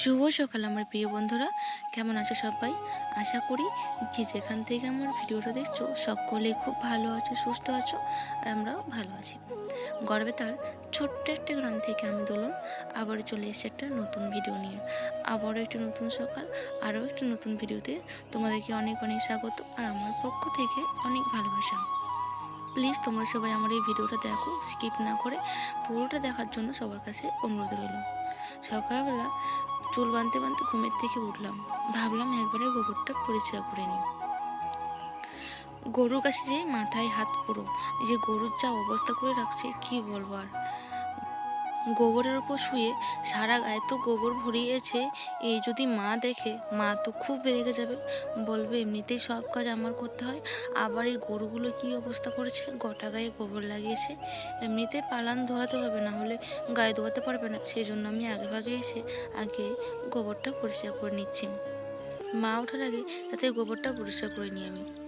শুভ সকাল আমার প্রিয় বন্ধুরা। কেমন আছো সবাই? আশা করি যে যেখান থেকে আমার ভিডিওটা দেখছ সকলেই খুব ভালো আছো, সুস্থ আছো, আর আমরাও ভালো আছি। গর্বে তার ছোট্ট একটা গ্রাম থেকে আমি দোলন, আবার চলে এসেছি একটা নতুন ভিডিও নিয়ে। আবারও একটা নতুন সকাল, আরও একটা নতুন ভিডিওতে তোমাদেরকে অনেক অনেক স্বাগত, আর আমার পক্ষ থেকে অনেক ভালোবাসা। প্লিজ তোমরা সবাই আমার এই ভিডিওটা দেখো, স্কিপ না করে পুরোটা দেখার জন্য সবার কাছে অনুরোধ রইল। সকালবেলা চুল বাঁধতে বাঁধতে ঘুমের থেকে উঠলাম। ভাবলাম একবারে গোবরটা পরিষ্কার করে নিই। গরুর কাছে যে মাথায় হাত পুরো যে গরুর যা অবস্থা করে রাখছে, কি বলব আর? গোবরের উপর শুয়ে সারা গায়ে তো গোবর ভরিয়েছে, এই যদি মা দেখে, মা তো খুব রেগে যাবে। বলবে, এমনিতেই সব কাজ আমার করতে হয়, আবার এই গরুগুলো কি অবস্থা করেছে? গোটা গায়ে গোবর লাগিয়েছে। এমনিতে পালান ধোয়াতে হবে, না হলে গায়ে ধোয়াতে পারবে না। সেই জন্য আমি আগে ভাগে এসে আগে গোবরটা পরিষ্কার করে নিচ্ছি। মা ওঠার আগে তাতে গোবরটা পরিষ্কার করে নিই আমি।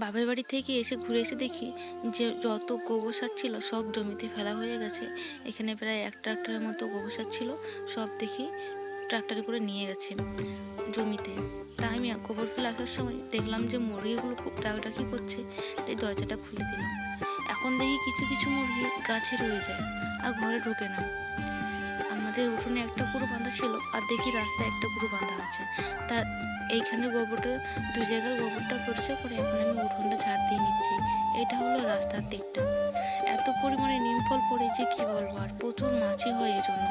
বাপের বাড়ি থেকে এসে ঘুরে এসে দেখি যে যত গোবর সার ছিল সব জমিতে ফেলা হয়ে গেছে। এখানে প্রায় এক ট্রাক্টরের মতো গোবর সার ছিল, সব দেখি ট্রাক্টরে করে নিয়ে গেছে জমিতে। তাই আমি গোবর ফেলে আসার সময় দেখলাম যে মুরগিগুলো খুব ডাকাডাকি করছে, তাই দরজাটা খুলে দিলাম। এখন দেখি কিছু কিছু মুরগি গাছে রয়ে যায়, আর ঘরে ঢোকে না। আমাদের উঠোনে একটা গরু বাঁধা ছিল আর দেখি রাস্তায় একটা গরু বাঁধা আছে। তা এইখানে গোবরটা, দু জায়গার গোবরটা পরিষ্কার করে এখন আমি উঠোনটা ঝাড় দিয়ে নিচ্ছি। এটা হলো রাস্তার দিকটা। এত পরিমাণে নিম ফল পড়ে যে কি বলব? আর প্রচুর মাছি হয় এজন্য।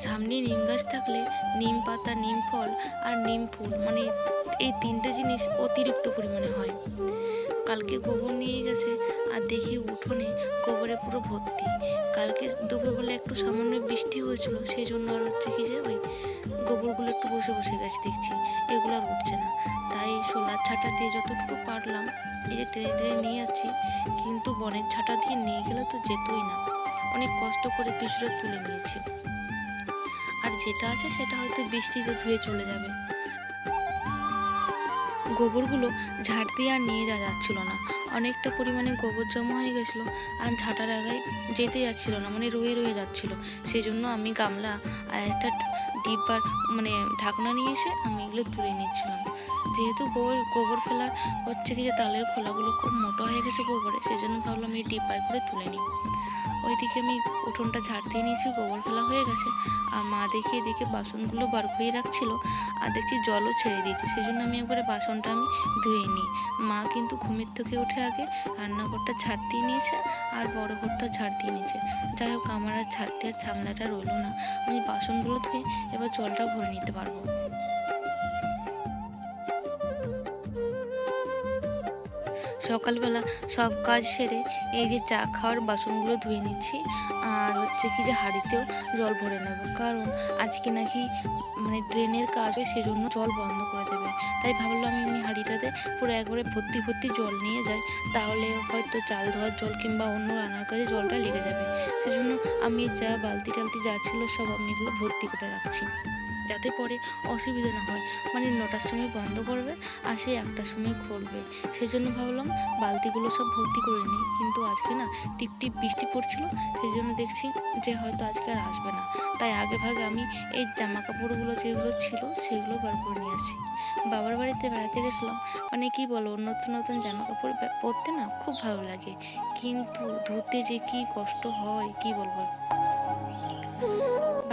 সামনে নিম গাছ থাকলে নিম পাতা, নিম ফল আর নিম ফুল মানে এই তিনটে জিনিস অতিরিক্ত পরিমাণে হয়। কালকে গোবর নিয়ে গেছে আর দেখি উঠোনে গোবরে পুরো ভর্তি। কালকে দুপুরবেলা একটু সামান্য বৃষ্টি হয়েছিল, সেই জন্য আর হচ্ছে কি যে ওই গোবরগুলো একটু বসে বসে গেছে দেখছি, এগুলো আর উঠছে না। তাই সোলার ছাটা দিয়ে যতটুকু পারলাম, এই যে টেনে টেনে নিয়ে যাচ্ছি, কিন্তু বনের ছাটা দিয়ে নিয়ে গেলে তো যেতই না। অনেক কষ্ট করে কিছুটা তুলে নিয়েছি। আর যেটা আছে সেটা হয়তো বৃষ্টিতে ধুয়ে চলে যাবে। গোবরগুলো ঝাড় দিয়ে আর নিয়ে যাওয়া যাচ্ছিল না। অনেকটা পরিমাণে গোবর জমা হয়ে গেছিল আর ঝাঁটার আগায় যেতে যাচ্ছিল না মানে রয়ে রয়ে যাচ্ছিল। সেই জন্য আমি গামলা আর একটা ডিব্বার মানে ঢাকনা নিয়ে এসে আমি এগুলো তুলে নিচ্ছিলাম। যেহেতু গোবর গোবর ফেলার হচ্ছে কি যে তালের খোলাগুলো খুব মোটা হয়ে গেছে গোবরে সেই জন্য ভাবলাম এই ডিব্বায় করে তুলে নিই। ওইদিকে আমি উঠোনটা ঝাড় দিয়ে নিয়েছি, গোবর ফেলা হয়ে গেছে। আর মা দেখে এদিকে বাসনগুলো বার করিয়ে রাখছিল, আর দেখছি জলও ছেড়ে দিয়েছে সেই জন্য আমি একবারে বাসনটা আমি ধুয়ে নিই। মা কিন্তু ঘুমের থেকে উঠে আগে রান্নাঘরটা ঝাড় দিয়ে নিয়েছে, আর বড় ঘরটা ঝাড় দিয়ে নিয়েছে। যাই হোক, আমার আর ঝাড় দেওয়ার ঝামেলাটা রইল না। আমি বাসনগুলো ধুয়ে এবার জলটা ভরে নিতে পারব। সকালবেলা সব কাজ সেরে এই যে চা খাওয়ার বাসনগুলো ধুয়ে নিচ্ছি। আর হচ্ছে কি যে হাঁড়িতেও জল ভরে নেব। কারণ আজকে নাকি মানে ড্রেনের কাজ হয় সেজন্য জল বন্ধ করে দেবে। তাই ভাবলাম আমি হাঁড়িটাতে পুরো একবারে ভর্তি ভর্তি জল নিয়ে যাই। তাহলে হয়তো চাল ধোয়ার জল কিংবা অন্য রান্নার কাজে জলটা লেগে যাবে। সেজন্য আমি যা বালতি টালতি যা ছিল সব আমি এগুলো ভর্তি করে রাখছি। যাতে পরে অসুবিধা না হয়। মানে নটার সময় বন্ধ করবে আর সেই একটার সময় খুলবে সেই জন্য ভাবলাম বালতিগুলো সব ভর্তি করে নিই। কিন্তু আজকে না টিপ টিপ বৃষ্টি পড়ছিল সেই জন্য দেখছি যে হয়তো আজকে আর আসবে না। তাই আগে ভাগে আমি এই জামা কাপড়গুলো যেগুলো ছিল সেগুলো বার করে নিয়ে আসি। বাবার বাড়িতে বেড়াতে গেছিলাম। মানে কি বলো নতুন নতুন জামা কাপড় পরতে না খুব ভালো লাগে। কিন্তু ধুতে যে কি কষ্ট হয়, কি বলব?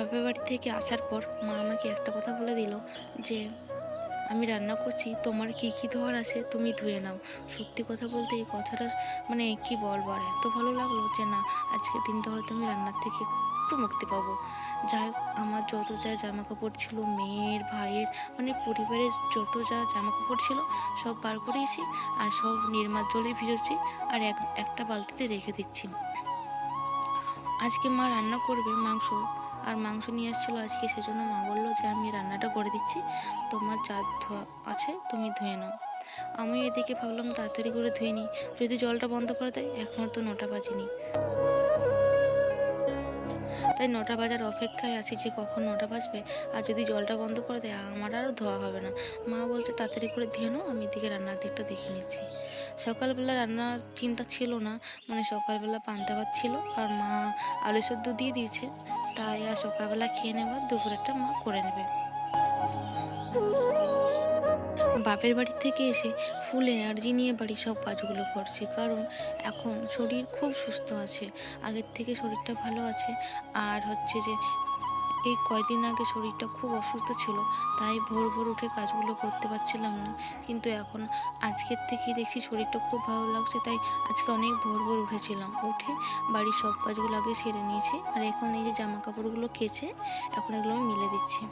বাপের বাড়ি থেকে আসার পর মা আমাকে একটা কথা বলে দিল যে, আমি রান্না করছি, তোমার কী কী ধোয়ার আছে তুমি ধুয়ে নাও। সত্যি কথা বলতে এই কথাটা মানে কি বলব আর এত ভালো লাগল যে না আজকের দিনটা হয়তো আমি রান্নার থেকে একটু মুক্তি পাবো। যাই আমার যত যা জামা কাপড় ছিল, মেয়ের, ভাইয়ের মানে পরিবারের যত যা জামা কাপড় ছিল সব বার করেছি আর সব নির্মার জলে ভিজেছি আর এক, একটা বালতিতে রেখে দিচ্ছি। আজকে মা রান্না করবে মাংস আর মাংস নিয়ে এসেছিল আজকে, সেজন্য মা বলল যে আমি রান্নাটা করে দিচ্ছি। তোমার যা ধোয়া আছে তুমি ধুয়ে নাও। আমি এদিকে ভাবলাম তাড়াতাড়ি করে ধুয়ে নিই। যদি জলটা বন্ধ করে দেয় এখনও তো নটা বাজেনি। তাই নটা বাজার অপেক্ষায় আছি যে কখন নটা বাজবে। আর যদি জলটা বন্ধ করে দেয়, আমার আর ধোয়া হবে না। মা বলছে, তাড়াতাড়ি করে ধুয়ে নাও, আমি এদিকে রান্নার দিকটা দেখে নিচ্ছি। সকালবেলা রান্নার চিন্তা ছিল না। মানে সকালবেলা পান্তা ভাত ছিল, আর মা আলু সেদ্ধ দিয়ে দিয়েছে। তাই আর সকালবেলা খেয়ে নেব দুপুরেরটা মা করে নেবে। বাপের বাড়ি থেকে এসে ফুল এনার্জি নিয়ে বাড়ির সব কাজগুলো করছি, কারণ এখন শরীর খুব সুস্থ আছে। আগের থেকে শরীরটা ভালো আছে, আর হচ্ছে যে এই কয়দিন আগে শরীরটা খুব অসুস্থ ছিল, তাই ভোর ভোর উঠে কাজগুলো করতে পারছিলাম না। কিন্তু এখন আজকের থেকেই দেখছি শরীরটা খুব ভালো লাগছে, তাই আজকে অনেক ভোর ভোর উঠেছিলাম। উঠে বাড়ির সব কাজগুলো আগে সেরে নিয়েছি, আর এখন এই যে জামা কাপড়গুলো কেচে এখন এগুলো আমি মিলে দিচ্ছি।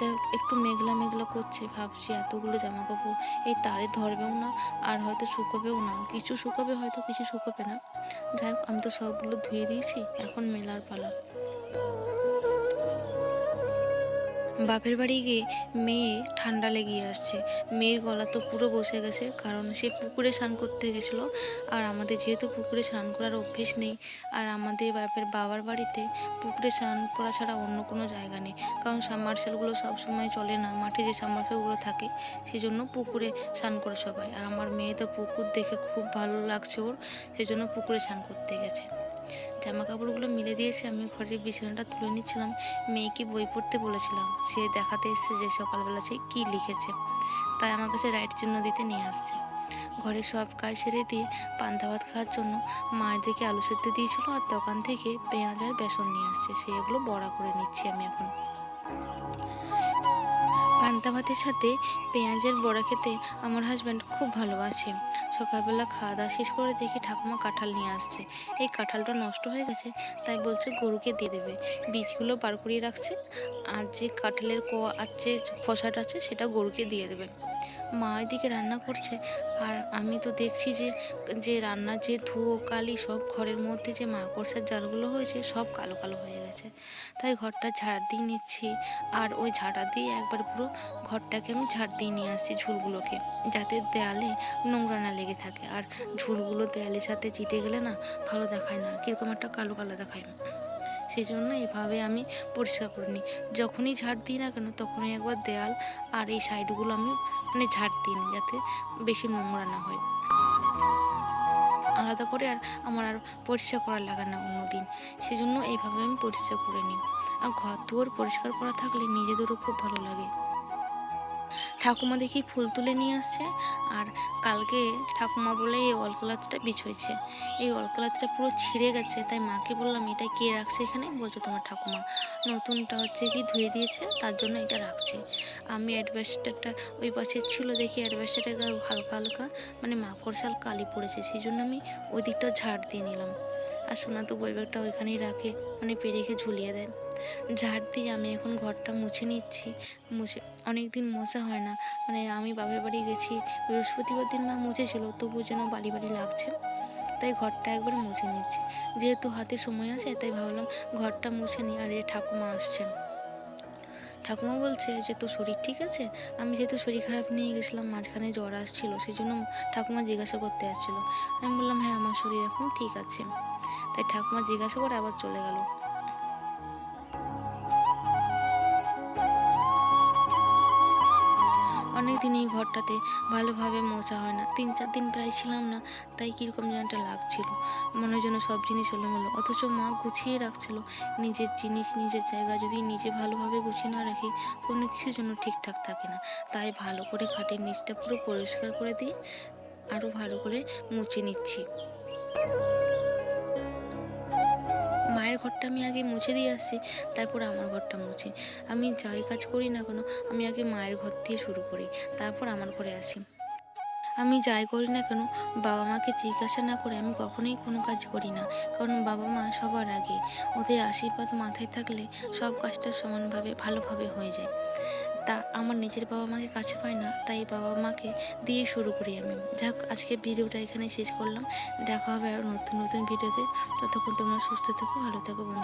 হোক, একটু মেঘলা মেঘলা করছে, ভাবছি এতগুলো জামা কাপড় এই তারে ধরবেও না, আর হয়তো শুকোবেও না। কিছু শুকোবে হয়তো, কিছু শুকোবে না। যাই হোক, আমি তো সবগুলো ধুয়ে দিয়েছি, এখন মেলার পালা। বাপের বাড়ি গিয়ে মেয়ে ঠান্ডা লেগে আসছে। মেয়ের গলা তো পুরো বসে গেছে, কারণ সে পুকুরে স্নান করতে গেছিল। আর আমাদের যেহেতু পুকুরে স্নান করার অভ্যেস নেই, আর আমাদের বাপের বাবার বাড়িতে পুকুরে স্নান করা ছাড়া অন্য কোনো জায়গা নেই। কারণ সাবমার্শালগুলো সব সময় চলে না, মাঠে যে সাবমার্শালগুলো থাকে সেই জন্য পুকুরে স্নান করে সবাই। আর আমার মেয়ে তো পুকুর দেখে খুব ভালো লাগছে ওর সেই জন্য পুকুরে স্নান করতে গেছে। জামা কাপড়গুলো মিলে দিয়েছে, আমি ঘরে বিছানাটা তুলে নিচ্ছিলাম, মেয়েকে বই পড়তে বলেছিলাম। সে দেখাতে এসছে যে সকালবেলা সে কী লিখেছে। তাই আমার কাছে রাইট চিহ্ন দিতে নিয়ে আসছে। ঘরে সব কাজ সেরে দিয়ে পান্তা ভাত খাওয়ার জন্য মায়েদেরকে আলু সেদ্ধ দিয়েছিল আর দোকান থেকে পেঁয়াজ আর বেসন নিয়ে আসছে। সেগুলো বড়া করে নিচ্ছি আমি এখন। পান্তা ভাতের সাথে পেঁয়াজের বড়া খেতে আমার হাজব্যান্ড খুব ভালোবাসে। সকালবেলা খাওয়া দাওয়া শেষ করে দেখি ঠাকুমা কাঁঠাল নিয়ে আসছে। এই কাঁঠালটা নষ্ট হয়ে গেছে, তাই বলছে গরুকে দিয়ে দেবে। বীজগুলো বার করিয়ে রাখছে। আর যে কাঁঠালের কোয়া যে খোসাটা আছে, সেটা গরুকে দিয়ে দেবে। মা এদিকে রান্না করছে। আর আমি তো দেখছি যে যে রান্নার যে ধুয়ো, কালি সব ঘরের মধ্যে যে মাকড়সার জালগুলো হয়েছে, সব কালো কালো হয়ে গেছে। তাই ঘরটা ঝাড় দিয়ে নিচ্ছি। আর ওই ঝাড়া দিয়ে একবার পুরো ঘরটাকে আমি ঝাড় দিয়ে নিয়ে আসছি ঝুলগুলোকে, যাতে দেয়ালে নোংরা না লেগে থাকে। আর ঝুলগুলো দেয়ালের সাথে চিটে গেলে না ভালো দেখায় না, কীরকম একটা কালো কালো দেখায়। সেই জন্য এভাবে আমি পরিষ্কার করে নিই। যখনই ঝাড় দিই না কেন, তখনই একবার দেয়াল আর এই সাইডগুলো আমি মানে ঝাড় দিই নিই যাতে বেশি নোংরা না হয়। আলাদা করে আর আমার আর পরিষ্কার করা লাগে না অন্য দিন সেজন্য এইভাবে আমি পরিষ্কার করে নিই। আর ঘর দুয়ার পরিষ্কার করা থাকলে নিজেদেরও খুব ভালো লাগে। ঠাকুমা দেখি ফুল তুলে নিয়ে আসছে আর কালকে ঠাকুমা বলে এই অলকলাতটা বিছয়েছে এই অলকলাতটা পুরো ছিঁড়ে গেছে, তাই মাকে বললাম, এটা কে রাখছে এখানে? বলছো, তোমার ঠাকুমা। নতুনটা হচ্ছে কি ধুয়ে দিয়েছে, তার জন্য এটা রাখছে। আমি অ্যাডভেস্টারটা ওই পাশে ছিল দেখি অ্যাডভেস্টারটা হালকা হালকা মানে মাকড়সাল কালি পড়েছে, সেই জন্য আমি ওই দিকটা ঝাড় দিয়ে নিলাম। আর সোনা তো বই ব্যাগটা ওইখানেই রাখে মানে পেরেকে ঝুলিয়ে দেয়। ঝাড় দিয়ে আমি এখন ঘরটা মুছে নিচ্ছি। মুছে অনেক দিন মোছা হয় না। মানে আমি বাপের বাড়ি গেছি, বৃহস্পতিবার দিন মা মুছেছিল তবু যেন বাড়ি বাড়ি লাগছে। তাই ঘরটা একবার মুছে নিচ্ছি। যেহেতু হাতে সময় আছে, তাই ভাবলাম ঘরটা মুছে নিই। আর এ ঠাকুমা আসছে ঠাকুমা বলছে যে, তোর শরীর ঠিক আছে? আমি যেহেতু শরীর খারাপ নিয়ে গেছিলাম, মাঝখানে জ্বর আসছিল সেই জন্য ঠাকুমা জিজ্ঞাসা করতে আসছিল। আমি বললাম হ্যাঁ আমার শরীর এখন ঠিক আছে। তাই ঠাকুমা জিজ্ঞাসা করে আবার চলে গেল। দিন এই ঘরটাতে ভালোভাবে মোছা হয় না। তিন চার দিন প্রায় ছিলাম না, তাই কীরকম যেন একটা লাগছিল। মনে যেন সব জিনিস হলো এলোমেলো অথচ মা গুছিয়ে রাখছিল নিজের জিনিস, নিজের জায়গা। যদি নিজে ভালোভাবে গুছিয়ে না রাখি, কোনো কিছুর জন্য ঠিকঠাক থাকে না। তাই ভালো করে খাটের নিচটা পুরো পরিষ্কার করে দিয়ে আরও ভালো করে মুছে নিচ্ছি। মায়ের ঘরটা আমি আগে মুছে দিয়ে আসছি, তারপর আমার ঘরটা মুছি। আমি যাই কাজ করি না কেন, আমি আগে মায়ের ঘর দিয়ে শুরু করি, তারপর আমার ঘরে আসি। আমি যাই করি না কেন, বাবা মাকে জিজ্ঞাসা না করে আমি কখনোই কোনো কাজ করি না, কারণ বাবা মা সবার আগে। ওদের আশীর্বাদ মাথায় থাকলে সব কাজটা সমানভাবে, ভালোভাবে হয়ে যায়। তা আমার নিজের বাবা মাকে কাছে পাই না, তাই বাবা মাকে দিয়ে শুরু করি আমি। যাক আজকে ভিডিওটা এখানে শেষ করলাম। দেখা হবে আর নতুন নতুন ভিডিওতে। ততক্ষণ তোমরা সুস্থ থেকো, ভালো থেকো, বন্ধু।